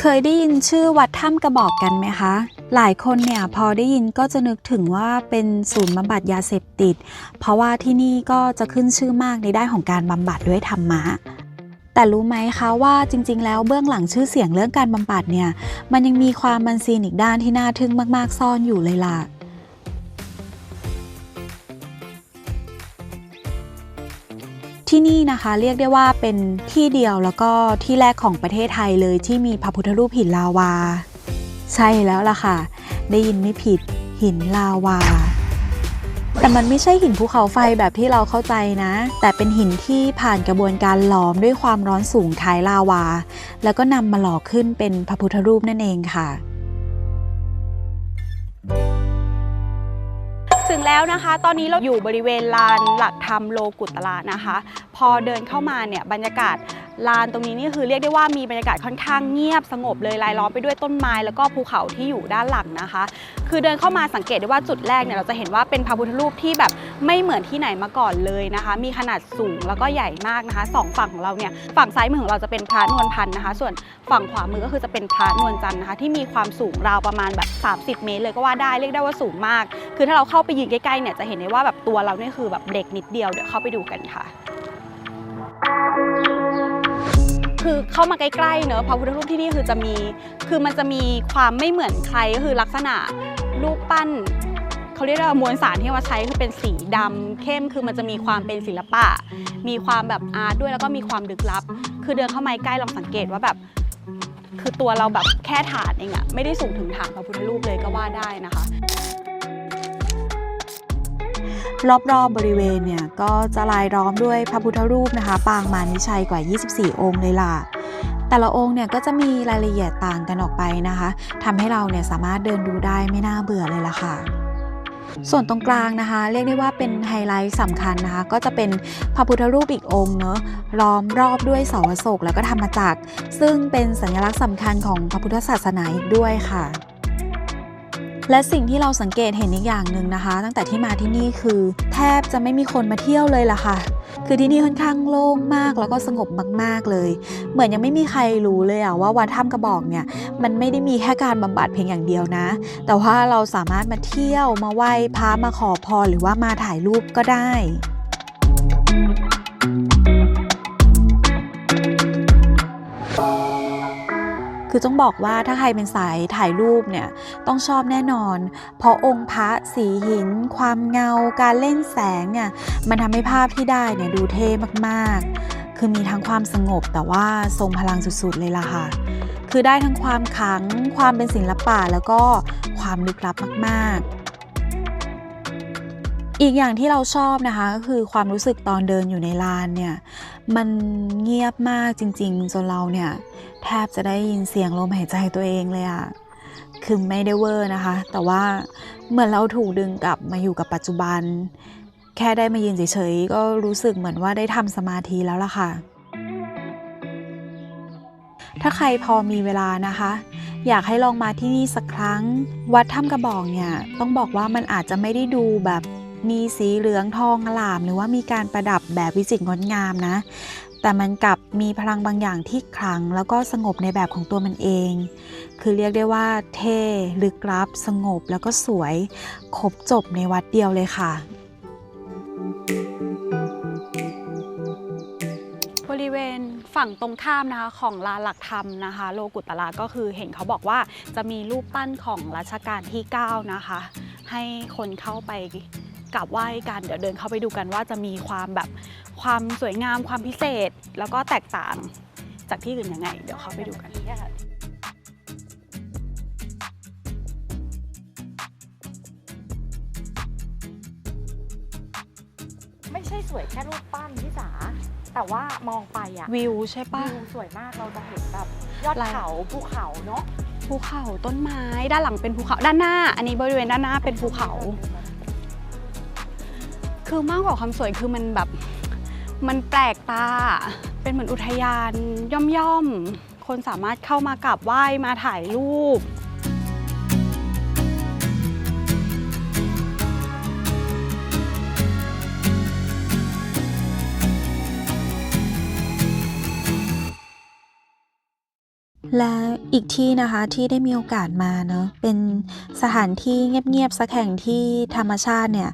เคยได้ยินชื่อวัดถ้ำกระบอกกันไหมคะ หลายคนเนี่ยพอได้ยินก็จะนึกถึงว่าเป็นศูนย์บำบัดยาเสพติด เพราะว่าที่นี่ก็จะขึ้นชื่อมากในด้านของการบำบัดด้วยธรรมะ แต่รู้ไหมคะว่าจริง ๆ แล้วเบื้องหลังชื่อเสียงเรื่องการบำบัดเนี่ย มันยังมีความมันซีนอีกด้านที่น่าทึ่งมากๆซ่อนอยู่เลยล่ะ ที่นี่นะคะเรียกได้ว่าเป็นที่เดียวแล้วก็ที่แรกของประเทศไทยเลยที่มีพระพุทธรูปหินลาวา ใช่แล้วล่ะค่ะ ได้ยินไม่ผิดหินลาวา แต่มันไม่ใช่หินภูเขาไฟแบบที่เราเข้าใจนะ แต่เป็นหินที่ผ่านกระบวนการหลอมด้วยความร้อนสูงคล้ายลาวา แล้วก็นำมาหล่อขึ้นเป็นพระพุทธรูปนั่นเองค่ะ ถึงแล้วนะคะ ตอนนี้เราอยู่บริเวณลานหลักธรรมโลกุตละนะคะ พอเดินเข้ามาเนี่ยบรรยากาศ ลานตรงนี้นี่คือเรียกได้ว่ามีบรรยากาศค่อนข้างเงียบสงบเลยรายล้อมไปด้วยต้นไม้แล้วก็ภูเขาที่อยู่ด้านหลังนะคะ คือเดินเข้ามาสังเกตได้ว่าจุดแรกเนี่ยเราจะเห็นว่าเป็นพระพุทธรูปที่แบบไม่เหมือนที่ไหนมาก่อนเลยนะคะ มีขนาดสูงแล้วก็ใหญ่มากนะคะสองฝั่งของเราเนี่ยฝั่งซ้ายมือของเราจะเป็นพระนวลพันธ์นะคะ ส่วนฝั่งขวามือก็คือจะเป็นพระนวลจันทร์นะคะ ที่มีความสูงราวประมาณแบบ 30 เมตร เลยก็ว่าได้เรียกได้ว่าสูงมาก คือถ้าเราเข้าไปยืนใกล้ๆเนี่ยจะเห็นได้ว่าแบบตัวเราเนี่ยคือแบบเด็กนิดเดียวเดี๋ยวเข้าไปดูกันค่ะ คือเข้ามาใกล้ๆเนอะพระพุทธรูปที่นี่คือจะมี คือมันจะมีความไม่เหมือนใครก็คือลักษณะรูปปั้นเขาเรียกว่ามวลสารที่เอามาใช้คือเป็นสีดำเข้มคือมันจะมีความเป็นศิลปะ มีความแบบอาร์ตด้วยแล้วก็มีความลึกลับ คือเดินเข้ามาใกล้ลองสังเกตว่าแบบ คือตัวเราแบบแค่ฐานเองอะไม่ได้สูงถึงฐานพระพุทธรูปเลยก็ว่าได้นะคะ รอบๆบบริเวณเนี่ยก็จะลายล้อมด้วยพระพุทธรูปนะคะ ปางมานิชัยกว่า 24 องค์เลยล่ะ แต่ละองค์เนี่ยก็จะมีรายละเอียดต่างกันออกไปนะคะทำให้เราเนี่ยสามารถเดินดูได้ไม่น่าเบื่อเลยล่ะค่ะส่วนตรงกลางนะคะ เรียกได้ว่าเป็นไฮไลท์สำคัญนะคะ ก็จะเป็นพระพุทธรูปอีกองค์เนอะล้อมรอบด้วยเสาโศกแล้วก็ธรรมจักร ซึ่งเป็นสัญลักษณ์สำคัญของพระพุทธศาสนาอีกด้วยค่ะ และสิ่งที่เราสังเกตเห็นอีกอย่างหนึ่งนะคะ ตั้งแต่ที่มาที่นี่คือ แทบจะไม่มีคนมาเที่ยวเลยล่ะค่ะ คือที่นี่ค่อนข้างโล่งมากแล้วก็สงบมากๆเลย เหมือนยังไม่มีใครรู้เลยอะว่าวัดถ้ำกระบอกเนี่ยมันไม่ได้มีแค่การบำบัดเพียงอย่างเดียวนะ แต่ว่าเราสามารถมาเที่ยวมาไหว้พระมาขอพรหรือว่ามาถ่ายรูปก็ได้ คือต้องบอกว่าถ้าใครเป็นสายถ่ายรูปเนี่ยต้องชอบแน่นอน เพราะองค์พระสีหิน ความเงา การเล่นแสงเนี่ยมันทำให้ภาพที่ได้เนี่ยดูเท่มากๆ คือมีทั้งความสงบแต่ว่าทรงพลังสุดๆเลยล่ะค่ะ คือได้ทั้งความขลัง ความเป็นศิลปะแล้วก็ความลึกลับมากๆอีกอย่างที่เราชอบนะคะก็คือความรู้สึกตอนเดินอยู่ในลานเนี่ย มันเงียบมากจริงๆจนเราเนี่ย แทบจะได้ยินเสียงลมหายใจตัวเองเลยอะคือไม่ได้เวอร์นะคะ แต่ว่าเหมือนเราถูกดึงกลับมาอยู่กับปัจจุบัน แค่ได้มายืนเฉยๆก็รู้สึกเหมือนว่าได้ทำสมาธิแล้วล่ะค่ะ ถ้าใครพอมีเวลานะคะ อยากให้ลองมาที่นี่สักครั้ง วัดถ้ำกระบอกเนี่ยต้องบอกว่ามันอาจจะไม่ได้ดูแบบมีสีเหลืองทองอลาม หรือว่ามีการประดับแบบวิจิตรงดงามนะ แต่มันกลับมีพลังบางอย่างที่ขลังแล้วก็สงบในแบบของตัวมันเอง คือเรียกได้ว่าเท่ลึกลับ สงบแล้วก็สวยครบจบในวัดเดียวเลยค่ะ บริเวณฝั่งตรงข้ามนะคะของลานหลักธรรมนะคะ โลกุตละก็คือเห็นเขาบอกว่าจะมีรูปปั้นของรัชกาลที่ 9 นะคะ ให้คนเข้าไป กราบไหว้กันเดี๋ยวเดินเข้าไปดูกันว่าจะมีความแบบความสวยงามความพิเศษ แล้วก็แตกต่างจากที่อื่นยังไง เดี๋ยวเข้าไปดูกันไม่ใช่สวยแค่รูปปั้นพี่จ๋าแต่ว่ามองไปอะวิวใช่ปะวิวสวยมากเราจะเห็นแบบยอดลายเขาภูเขาเนาะภูเขาต้นไม้ด้านหลังเป็นภูเขาด้านหน้า อันนี้บริเวณด้านหน้าเป็นภูเขา คือมากกว่าความสวยคือมันแบบมันแปลกตา เป็นเหมือนอุทยานย่อมๆ คนสามารถเข้ามากราบไหว้มาถ่ายรูป และอีกที่นะคะที่ได้มีโอกาสมาเนอะเป็นสถานที่เงียบๆสักแห่งที่ธรรมชาติเนี่ย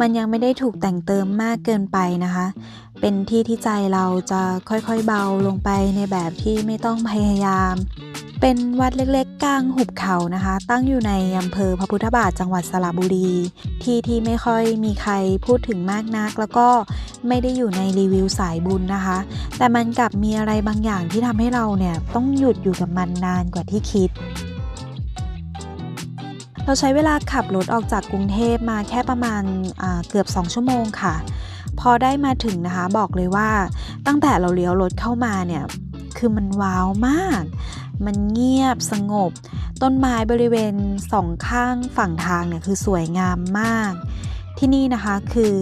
มันยังไม่ได้ถูกแต่งเติมมากเกินไปนะคะ เป็นที่ที่ใจเราจะค่อยๆเบาลงไปในแบบที่ไม่ต้องพยายาม เป็นวัดเล็กๆ กลางหุบเขานะคะ ตั้งอยู่ในอำเภอพระพุทธบาทจังหวัดสระบุรี ที่ที่ไม่ค่อยมีใครพูดถึงมากนัก แล้วก็ไม่ได้อยู่ในรีวิวสายบุญนะคะ แต่มันกลับมีอะไรบางอย่างที่ทำให้เราเนี่ยต้องหยุดอยู่กับมันนานกว่าที่คิดเราใช้เวลาขับรถออกจากกรุงเทพมาแค่ประมาณาเกือบ 2 ชั่วโมงค่ะ พอได้มาถึงนะคะบอกเลยว่าตั้งแต่เราเลี้ยวรถเข้ามาเนี่ย คือมันว้าวมาก มันเงียบสงบ ต้นไม้บริเวณสองข้างฝั่งทางเนี่ยคือสวยงามมาก ที่นี่นะคะคือ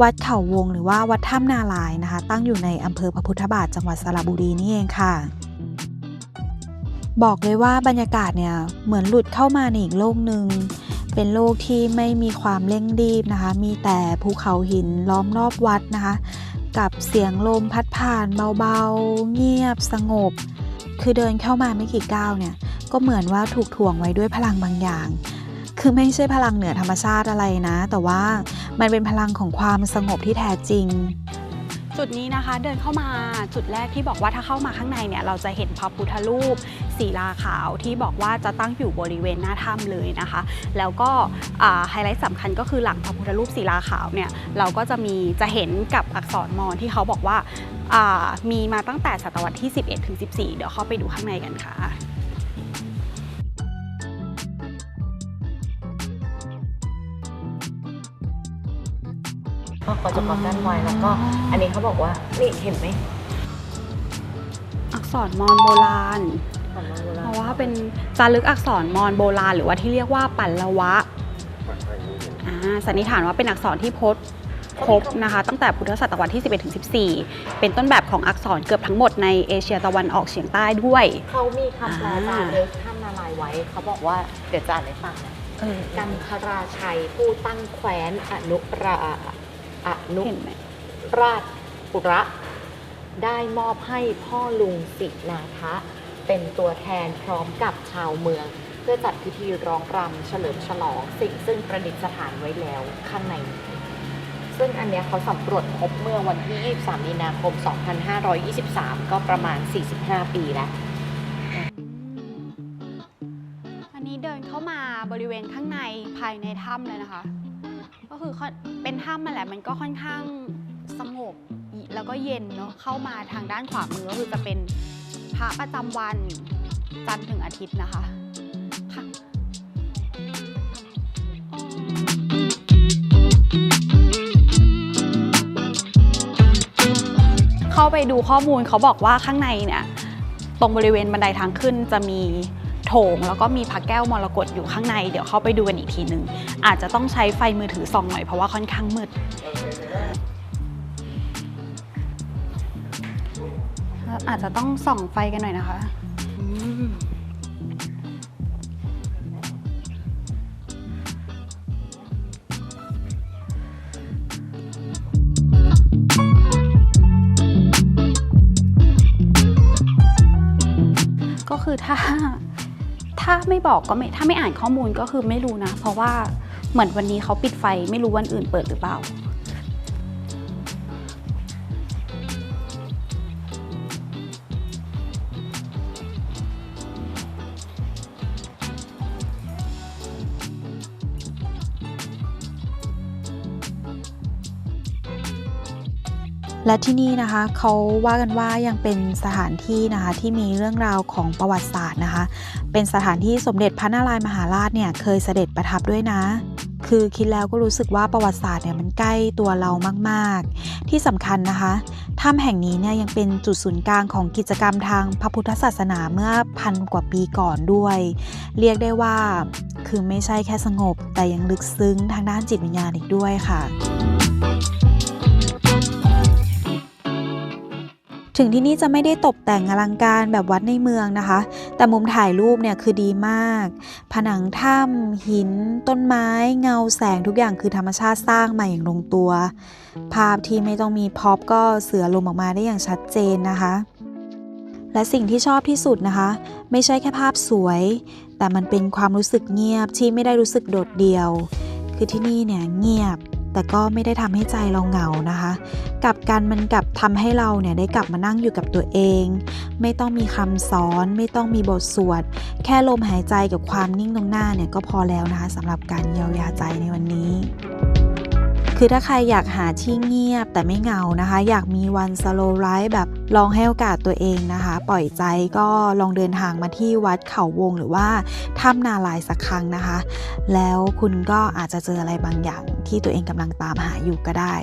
วัดเขาวงหรือว่าวัดถ้ำนาลายนะคะ ตั้งอยู่ในอำเภอพระพุทธบาทจังหวัดสระบุรีนี่เองค่ะ บอกเลยว่าบรรยากาศเนี่ยเหมือนหลุดเข้ามาในอีกโลกหนึ่งเป็นโลกที่ไม่มีความเร่งรีบนะคะ มีแต่ภูเขาหินล้อมรอบวัดนะคะ กับเสียงลมพัดผ่านเบาๆ เงียบสงบ คือเดินเข้ามาไม่กี่ก้าวเนี่ย ก็เหมือนว่าถูกถ่วงไว้ด้วยพลังบางอย่าง คือไม่ใช่พลังเหนือธรรมชาติอะไรนะ แต่ว่ามันเป็นพลังของความสงบที่แท้จริง จุดนี้นะคะเดินเข้ามาจุดแรกที่บอกว่าถ้าเข้ามาข้างในเนี่ยเราจะเห็นพระพุทธรูปศิลาขาวที่บอกว่าจะตั้งอยู่บริเวณหน้าถ้ำเลยนะคะ แล้วก็ไฮไลท์สำคัญก็คือหลังพระพุทธรูปศิลาขาวเนี่ยเราก็จะมีจะเห็นกับอักษรมอญที่เขาบอกว่าอ่ามีมาตั้งแต่ศตวรรษที่ 11ถึง14 เดี๋ยวเข้าไปดูข้างในกันค่ะ ก็เขาจะมากั้นไว้แล้วก็อันนี้เขาบอกว่านี่เห็นไหมอักษรมอญโบราณของโบราณ เพราะว่าเป็นจารึกอักษรมอญโบราณ หรือว่าที่เรียกว่าปัลละวะอ่าสันนิษฐานว่าเป็นอักษรที่พบพบนะคะตั้งแต่พุทธศตวรรษที่ 11ถึง14 เป็นต้นแบบของอักษรเกือบทั้งหมดในเอเชียตะวันออกเฉียงใต้ด้วย เขามีคำแปลอ่าตามเอสท่านนาลายณ์ไว้ เขาบอกว่าเดี๋ยวจะอ่านให้ฟังนะเออกันทราชัยผู้ตั้งแคว้นอนุรา อนุเห็นไหมราชปุระ ได้มอบให้พ่อลุงสินาทะเป็นตัวแทนพร้อมกับชาวเมือง เพื่อจัดพิธีร้องรำเฉลิมฉลองสิ่งซึ่งประดิษฐานไว้แล้วข้างใน ซึ่งอันเนี้ยเขาสำรวจพบเมื่อวันที่ 23 มีนาคม 2523 ก็ประมาณ 45 ปีแล้ว อันนี้เดินเข้ามาบริเวณข้างในภายในถ้ำเลยนะคะก็ คือเป็นถ้ำมาแหละมันก็ค่อนข้างสงบแล้วก็เย็นเนาะเข้ามาทางด้านขวามือก็คือจะเป็นพระประจำวันจันทร์ถึงอาทิตย์นะคะค่ะเข้าไปดูข้อมูลเขาบอกว่าข้างในเนี่ย ตรงบริเวณบันไดทางขึ้นจะมี โถงแล้วก็มีพระแก้วมรกตอยู่ข้างใน เดี๋ยวเข้าไปดูกันอีกทีหนึ่งอาจจะต้องใช้ไฟมือถือส่องหน่อยเพราะว่าค่อนข้างมืดอาจจะต้องส่องไฟกันหน่อยนะคะก็คือถ้า ถ้าไม่บอกก็ไม่ถ้าไม่อ่านข้อมูลก็คือไม่รู้นะ เพราะว่าเหมือนวันนี้เขาปิดไฟไม่รู้วันอื่นเปิดหรือเปล่า และที่นี่นะคะเขาว่ากันว่ายังเป็นสถานที่นะคะที่มีเรื่องราวของประวัติศาสตร์นะคะ เป็นสถานที่สมเด็จพระนารายมหาราชเนี่ยเคยเสด็จประทับด้วยนะ คือคิดแล้วก็รู้สึกว่าประวัติศาสตร์เนี่ยมันใกล้ตัวเรามากๆ ที่สำคัญนะคะถ้ำแห่งนี้เนี่ยยังเป็นจุดศูนย์กลางของกิจกรรมทางพระพุทธศาสนาเมื่อพันกว่าปีก่อนด้วย เรียกได้ว่าคือไม่ใช่แค่สงบ แต่ยังลึกซึ้งทางด้านจิตวิญญาณอีกด้วยค่ะ ถึงที่นี่จะไม่ได้ตกแต่งอลังการแบบวัดในเมืองนะคะ แต่มุมถ่ายรูปเนี่ยคือดีมาก ผนังถ้ำหิน ต้นไม้ เงาแสงทุกอย่างคือธรรมชาติสร้างมาอย่างลงตัว ภาพที่ไม่ต้องมีพ็อปก็เสือลมออกมาได้อย่างชัดเจนนะคะ และสิ่งที่ชอบที่สุดนะคะ ไม่ใช่แค่ภาพสวย แต่มันเป็นความรู้สึกเงียบที่ไม่ได้รู้สึกโดดเดี่ยว คือที่นี่เนี่ยเงียบ แต่ก็ไม่ได้ทำให้ใจเราเหงานะคะกับการมันกลับทำให้เราเนี่ยได้กลับมานั่งอยู่กับตัวเอง ไม่ต้องมีคำสอนไม่ต้องมีบทสวด แค่ลมหายใจกับความนิ่งตรงหน้าเนี่ยก็พอแล้วนะคะสำหรับการเยียวยาใจในวันนี้ คือถ้าใครอยากหาที่เงียบแต่ไม่เงานะคะ อยากมีวันสโลไลฟ์แบบลองให้โอกาสตัวเองนะคะ ปล่อยใจก็ลองเดินทางมาที่วัดเขาวงหรือว่าถ้ำนาลายสักครั้งนะคะ แล้วคุณก็อาจจะเจออะไรบางอย่างที่ตัวเองกำลังตามหาอยู่ก็ได้